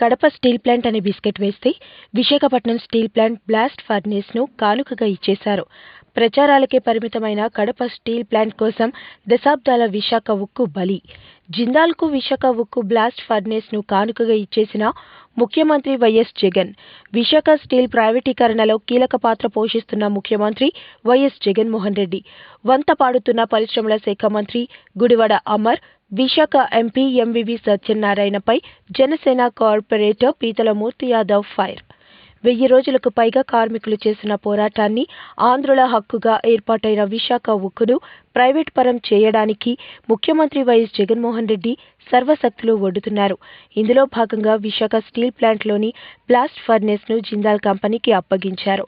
Kadapa steel plant అనే biscuit వేస్తే Visakhapatnam steel plant blast ఫర్నేస్ను కానుకగా ఇచ్చేశారు. ప్రచారాలకే పరిమితమైన కడప స్టీల్ ప్లాంట్ కోసం దశాబ్దాల విశాఖ ఉక్కు బలి. జిందాల్కు విశాఖ ఉక్కు బ్లాస్ట్ ఫర్నేస్ను కానుకగా ఇచ్చేసిన ముఖ్యమంత్రి వైఎస్ జగన్. విశాఖ స్టీల్ ప్రైవేటీకరణలో కీలక పాత్ర పోషిస్తున్న ముఖ్యమంత్రి వైఎస్ జగన్మోహన్ రెడ్డి. వంత పాడుతున్న పరిశ్రమల శాఖ మంత్రి గుడివాడ అమర్ విశాఖ ఎంపీ ఎంవివి సత్యనారాయణపై జనసేన కార్పొరేటర్ పీతల మూర్తి యాదవ్ ఫైర్. వెయ్యి రోజులకు పైగా కార్మికులు చేసిన పోరాటాన్ని ఆంధ్రుల హక్కుగా ఏర్పాటైన విశాఖ ఉక్కును ప్రైవేట్ పరం చేయడానికి ముఖ్యమంత్రి వైఎస్ జగన్మోహన్ రెడ్డి సర్వశక్తులు ఒడ్డుతున్నారు. ఇందులో భాగంగా విశాఖ స్టీల్ ప్లాంట్లోని బ్లాస్ట్ ఫర్నేస్ను జిందాల్ కంపెనీకి అప్పగించారు.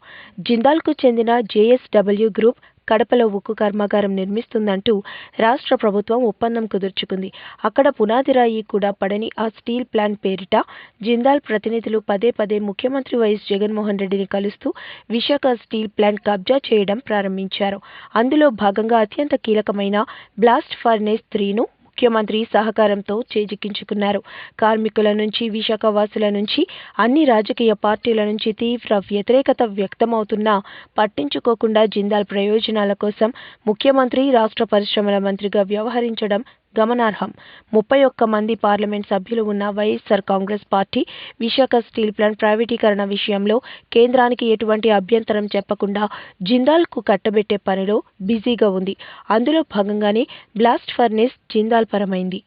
జిందాల్కు చెందిన జేఎస్డబ్ల్యూ గ్రూప్ కడపలో ఉక్కు కర్మాగారం నిర్మిస్తుందంటూ రాష్ట్ర ప్రభుత్వం ఒప్పందం కుదుర్చుకుంది. అక్కడ పునాది రాయి కూడా పడని ఆ స్టీల్ ప్లాంట్ పేరిట జిందాల్ ప్రతినిధులు పదే పదే ముఖ్యమంత్రి వైఎస్ జగన్మోహన్ రెడ్డిని కలుస్తూ విశాఖ స్టీల్ ప్లాంట్ కబ్జా చేయడం ప్రారంభించారు. అందులో భాగంగా అత్యంత కీలకమైన బ్లాస్ట్ ఫర్నేస్ త్రీను ముఖ్యమంత్రి సహకారంతో చేజిక్కించుకున్నారు. కార్మికుల నుంచి విశాఖ వాసుల నుంచి అన్ని రాజకీయ పార్టీల నుంచి తీవ్ర వ్యతిరేకత వ్యక్తమవుతున్నా పట్టించుకోకుండా జిందాల్ ప్రయోజనాల కోసం ముఖ్యమంత్రి రాష్ట్ర పరిశ్రమల మంత్రిగా వ్యవహరించడం గమనార్హం. ముప్పై ఒక్క మంది పార్లమెంట్ సభ్యులు ఉన్న YSR Congress party Visakha steel plant ప్రైవేటీకరణ విషయంలో కేంద్రానికి ఎటువంటి అభ్యంతరం చెప్పకుండా జిందాల్కు కట్టబెట్టే పనిలో బిజీగా ఉంది. అందులో భాగంగానే బ్లాస్ట్ ఫర్నేస్ జిందాల్ పరమైంది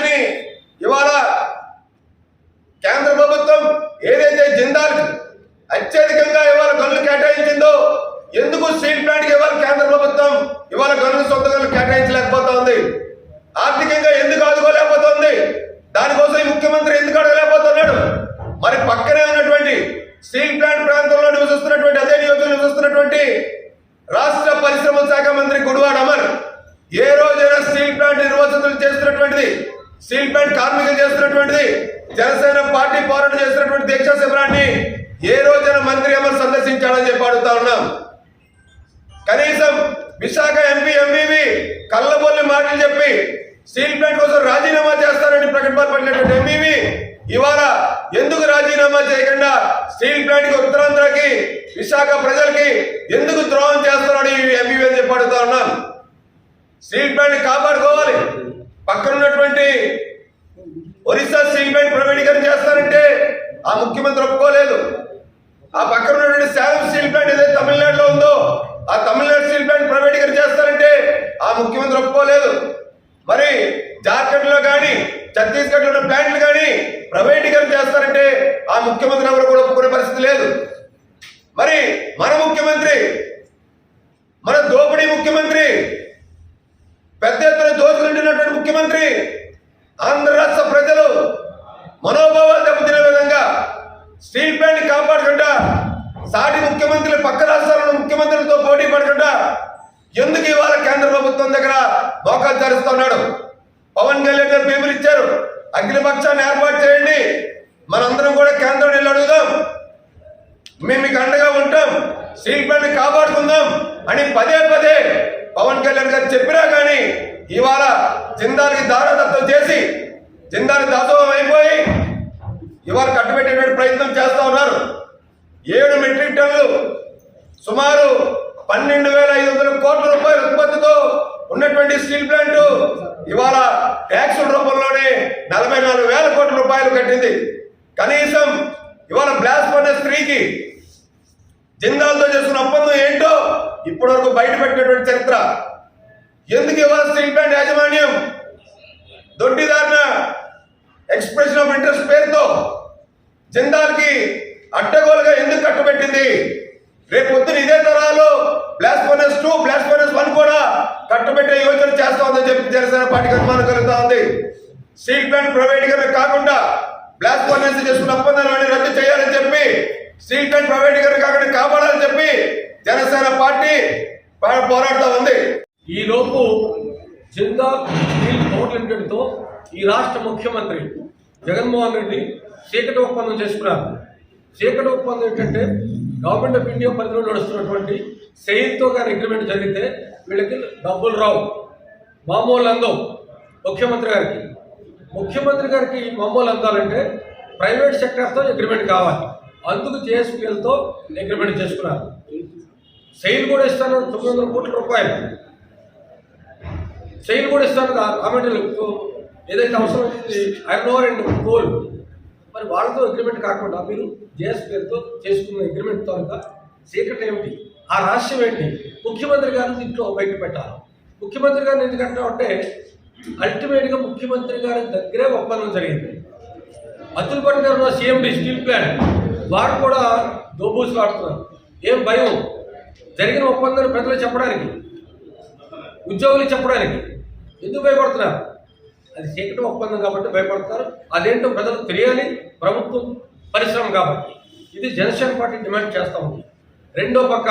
ని ఇవాళ కేంద్ర ప్రభుత్వం ఏదైతే జిందాల్ అత్యధికంగా ఇవాళ గనులు కేటాయించిందో ఎందుకు స్టీల్ ప్లాంట్కి ఇవాళ కేంద్ర ప్రభుత్వం ఇవాళ గనులు సొంత గనులు కేటాయించలేకపోతోంది ఆర్థికంగా ఎందుకు ఆదుకోలేకపోతుంది దానికోసం ఈ ముఖ్యమంత్రి ఎందుకు అడగలేకపోతున్నాడు మరి పక్కనే ఉన్నటువంటి స్టీల్ ప్లాంట్ ప్రాంతంలో నివసిస్తున్నటువంటి అదే నియోజకవర్గంలో నివసిస్తున్నటువంటి రాష్ట్ర పరిశ్రమ శాఖ మంత్రి గుడివాడ అమర్ ఏ రోజైనా స్టీల్ ప్లాంట్ నిర్వాసితులు చేస్తున్నటువంటిది స్టీల్ ప్లాంట్ కార్మికులు చేస్తున్నటువంటిది జనసేన పార్టీ పోరాటం చేస్తున్నటువంటి దీక్షా శిబిరాన్ని ఏ రోజైనా మంత్రి అమర్ సందర్శించాడని చెప్పి అడుగుతా ఉన్నాం. కనీసం విశాఖ ఎంపీ ఎంపీవి కళ్ళబొల్లి మాటలు చెప్పి స్టీల్ ప్లాంట్ కోసం రాజీనామా చేస్తారని ప్రకటన పడినటువంటి ఎంపీవి ఇవాళ ఎందుకు రాజీనామా చేయకుండా స్టీల్ ప్లాంట్కి ఉత్తరాంధ్రకి విశాఖ ప్రజలకి ఎందుకు ద్రోహం చేస్తున్నాడు ఈ అని చెప్పి అడుగుతా ఉన్నాం? స్టీల్ ప్లాంట్ కాపాడుకోవాలి. పక్కన ఉన్నటువంటి ఒరిస్సా స్టీల్ ప్లాంట్ ప్రైవేటీకరణ చేస్తానంటే ఆ ముఖ్యమంత్రి ఒప్పుకోలేదు. ఆ పక్కన ఉన్నటువంటి శాలం స్టీల్ ప్లాంట్ ఏదైతే తమిళనాడులో ఉందో ఆ తమిళనాడు స్టీల్ ప్లాంట్ ప్రైవేటీకరణ చేస్తారంటే ఆ ముఖ్యమంత్రి ఒప్పుకోలేదు. మరి జార్ఖండ్లో కానీ ఛత్తీస్గఢ్లో ఉన్న ప్లాంట్లు కానీ ప్రైవేటీకరణ చేస్తారంటే ఆ ముఖ్యమంత్రి ఎవరు కూడా ఒప్పుకునే పరిస్థితి లేదు. మరి మన ముఖ్యమంత్రి మన దోపిడీ ముఖ్యమంత్రి పెద్ద ఎత్తున దోచుకుంటున్నటువంటి ముఖ్యమంత్రి ఆంధ్ర రాష్ట్ర ప్రజలు మనోభావాలు దెబ్బతినే విధంగా స్టీల్ ప్లాంట్ కాపాడకుండా సాటి ముఖ్యమంత్రులు పక్క రాష్ట్రాల ముఖ్యమంత్రులతో పోటీ పడకుండా ఎందుకు ఇవాళ ప్రభుత్వం దగ్గర మోకాలు తెరుస్తున్నాడు. పవన్ కళ్యాణ్ గారు పేపర్ ఇచ్చారు. అఖిలపక్షాన్ని ఏర్పాటు చేయండి. మనందరం కూడా కేంద్రం వెళ్ళి అడుగుదాం. మేము మీకు అండగా ఉంటాం. సీట్ బెల్ట్ కాపాడుకుందాం అని పదే పదే పవన్ కళ్యాణ్ గారు చెప్పినా కానీ ఇవాళ జిందాల్కి దారదత్తం చేసి జిందాల్ దాసోహం అయిపోయి ఇవాళ కట్టుబెట్టేటువంటి ప్రయత్నం చేస్తూ ఉన్నారు. ఏడు మెట్రిక్ టన్నులు సుమారు పన్నెండు వేల ఐదు వందల కోట్ల రూపాయల ఉత్పత్తితో ఉన్నటువంటి స్టీల్ ప్లాంట్ ఇవాళ ట్యాక్సుల రూపంలోనే నలభై నాలుగు వేల కోట్ల రూపాయలు కట్టింది. కనీసం ఇవాళ బ్లాస్ట్ పడిన స్త్రీకి జిందాల్తో చేసిన ఒప్పందం ఏంటో ఇప్పటి వరకు బయట పెట్టినటువంటి చరిత్ర. ఎందుకు ఇవాళ స్టీల్ ప్లాంట్ యాజమాన్యం దొడ్డిదారిన ఎక్స్ప్రెషన్ ఆఫ్ ఇంట్రెస్ట్ పేరుతో జిందాల్కి అడ్డగోలుగా ఎందుకు కట్టుబెట్టింది? రేపు స్టీల్ ప్లాంట్ ప్రైవేటీకరణ కాకుండా బ్లాక్ ఫర్నెస్ చేసుకున్న ఒప్పందాన్ని రద్దు చేయాలని చెప్పి స్టీల్ ప్లాంట్ ప్రైవేటీకరణ కాకుండా కాపాడాలని చెప్పి జనసేన పార్టీ పోరాడుతూ ఉంది. ఈ లోపు జిందాల్ స్టీల్ పవర్ లిమిటెడ్తో ఈ రాష్ట్ర ముఖ్యమంత్రి జగన్మోహన్ రెడ్డి చీకటి ఒప్పందం చేసుకున్నారు. చీకటి ఒప్పందం ఏంటంటే గవర్నమెంట్ ఆఫ్ ఇండియా పరిధిలో నడుస్తున్నటువంటి సెయిల్తో కానీ అగ్రిమెంట్ జరిగితే వీళ్ళకి డబ్బులు రావు. మామూలు అందం ముఖ్యమంత్రి గారికి. ముఖ్యమంత్రి గారికి మమ్మల్ని అందాలంటే ప్రైవేట్ సెక్టర్తో అగ్రిమెంట్ కావాలి. అందుకు జేఎస్పీఎల్తో అగ్రిమెంట్ చేసుకున్నారు. సెయిల్ కూడా ఇస్తాను తొమ్మిది వందల కోట్ల రూపాయలు. సెయిల్ కూడా ఇస్తాను కామెంట్లు ఏదైతే అవసరం వచ్చింది ఐరన్ ఓవర్ అండ్ కోల్. మరి వాళ్ళతో అగ్రిమెంట్ కాకుండా మీరు జేఎస్పీఎల్తో చేసుకున్న అగ్రిమెంట్ తాలూకా సీక్రెట్ ఏమిటి? ఆ రహస్యం ఏంటి? ముఖ్యమంత్రి గారు ఇంట్లో బయట పెట్టాలి ముఖ్యమంత్రి గారిని ఎందుకంటే అంటే అల్టిమేట్గా ముఖ్యమంత్రి గారి దగ్గరే ఒప్పందం జరిగింది. అతుల్ భట్ గారు ఉన్న సీఎండి స్టీల్ ప్లాంట్. వారు కూడా దోబూసులాడుతున్నారు ఏం భయం? జరిగిన ఒప్పందాన్ని ప్రజలు చెప్పడానికి ఉద్యోగులు చెప్పడానికి ఎందుకు భయపడుతున్నారు? అది చీకటి ఒప్పందం కాబట్టి భయపడతారు అదేంటో ప్రజలకు తెలియాలి. ప్రభుత్వం పరిశ్రమ కాబట్టి. ఇది జనసేన పార్టీ డిమాండ్ చేస్తూ ఉంది. రెండో పక్క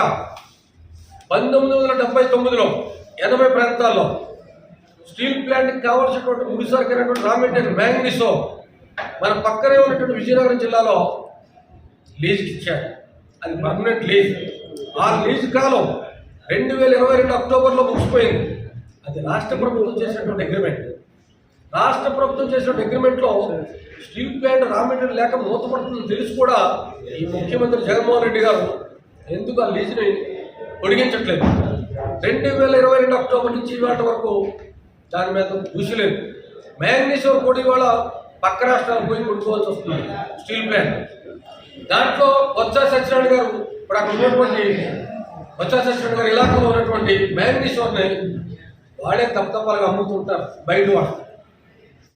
పంతొమ్మిది వందల డెబ్బై తొమ్మిదిలో ఎనభై ప్రాంతాల్లో స్టీల్ ప్లాంట్కి కావాల్సినటువంటి ముడిసరికైనటువంటి రా మెటీరియల్ మ్యాంగనీసో మన పక్కనే ఉన్నటువంటి విజయనగరం జిల్లాలో లీజ్కి ఇచ్చారు. అది పర్మనెంట్ లీజ్. ఆ లీజ్ కాలం రెండు వేల ఇరవై రెండు అక్టోబర్లో ముగిసిపోయింది. అది రాష్ట్ర ప్రభుత్వం చేసినటువంటి అగ్రిమెంట్ రాష్ట్ర ప్రభుత్వం చేసినటువంటి అగ్రిమెంట్లో స్టీల్ ప్లాంట్ రా మెటీరియల్ లేక మూతపడుతుందని తెలిసి కూడా ఈ ముఖ్యమంత్రి జగన్మోహన్ రెడ్డి గారు ఎందుకు ఆ లీజ్ని పొడిగించట్లేదు? రెండు వేల ఇరవై రెండు అక్టోబర్ నుంచి ఇవాటి వరకు దాని మీద ఊసిలేదు పొడి కూడా పక్క రాష్ట్రాలకు పోయి కొనుక్కోవాల్సి వస్తుంది. Steel plant. దాంట్లో బొత్స సత్యనారాయణ గారు ఇప్పుడు అక్కడ ఉన్నటువంటి బొత్స సత్యనారాయణ గారు ఇలాకాలో ఉన్నటువంటి మ్యాంగనీశ్వర్ని వాడే తప్పతప్పాలుగా అమ్ముతుంటారు బయట వాళ్ళు.